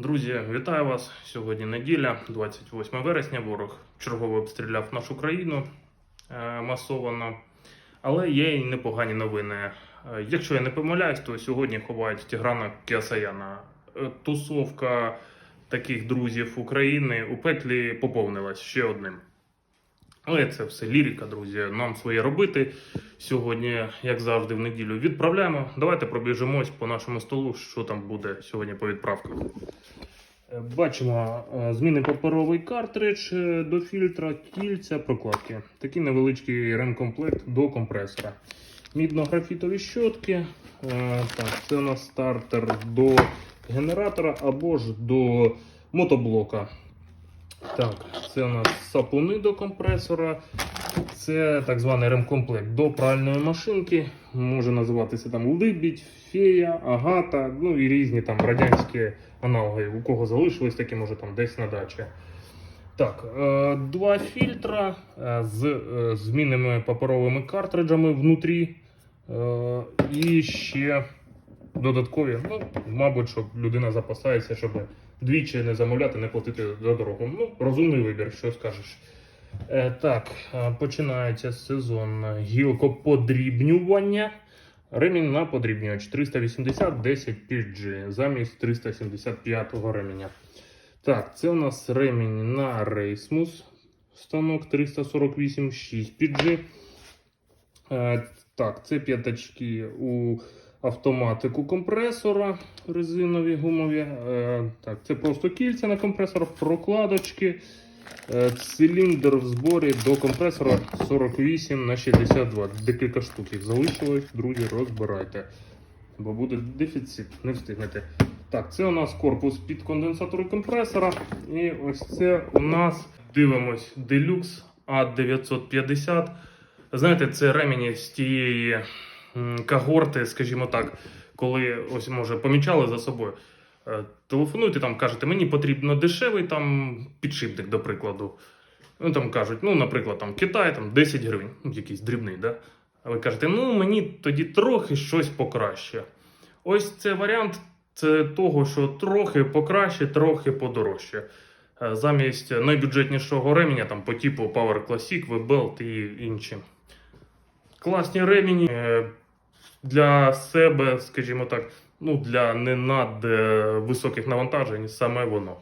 Друзі, вітаю вас! Сьогодні неділя, 28 вересня. Ворог чергово обстріляв нашу країну е, масово. Але є й непогані новини. Е, Якщо я не помиляюсь, то сьогодні ховають Тіграна Кіасаяна. Е, Тусовка таких друзів України у петлі поповнилась ще одним. Але це все лірика, друзі. Нам своє робити. Сьогодні, як завжди, в неділю відправляємо. Давайте пробіжимось по нашому столу, що там буде сьогодні по відправках. Е, Бачимо е, зміни паперовий картридж е, до фільтра, кільця, прокладки. Такий невеличкий ремкомплект до компресора. Мідно-графітові щотки. Так, це у нас стартер до генератора або ж до мотоблока. Так, це у нас сапуни до компресора. Це так званий ремкомплект до пральної машинки. Може називатися там Либідь, Фея, Агата, ну і різні там радянські аналоги. У кого залишились такі, може там десь на дачі. Так, е, два фільтра е, з е, змінними паперовими картриджами внутрі. І ще додаткові, ну, мабуть, щоб людина запасається, щоб двічі не замовляти, не платити за дорогу. Ну, розумний вибір, що скажеш. Е, так, е, починається сезон гілкоподрібнювання. Ремінь на подрібнювач 380 10 PG замість 375 ременя. Так, це у нас ремінь на Рейсмус. Станок 348 6 PG. Е, так, це п'ятачки у автоматику компресора резинові гумові. Е, так, це просто кільця на компресорах, прокладочки. Е, Циліндр в зборі до компресора 48 на 62. Декілька штук їх залишилось, друзі, розбирайте. Бо буде дефіцит, не встигнете. Так, це у нас корпус під конденсатор компресора. І ось це у нас дивимось Deluxe A950. Знаєте, це ремені з тієї когорти, скажімо так, коли ось може помічали за собою. Е, Телефонуєте там, кажете, мені потрібно дешевий там підшипник, до прикладу. Ну там кажуть, ну, наприклад, там Китай там 10 гривень, ну, якийсь дрібний, да? А ви кажете, ну мені тоді трохи щось покраще. Ось це варіант це того, що трохи покраще, трохи подорожче. Е, Замість найбюджетнішого ременя там по типу Power Classic, V-Belt і інші. Класні ремені е, для себе, скажімо так, ну, для не над е, високих навантажень, саме воно.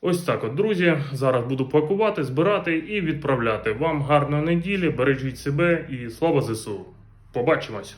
Ось так от, друзі. Зараз буду пакувати, збирати і відправляти. Вам гарної неділі, бережіть себе і слава ЗСУ. Побачимось!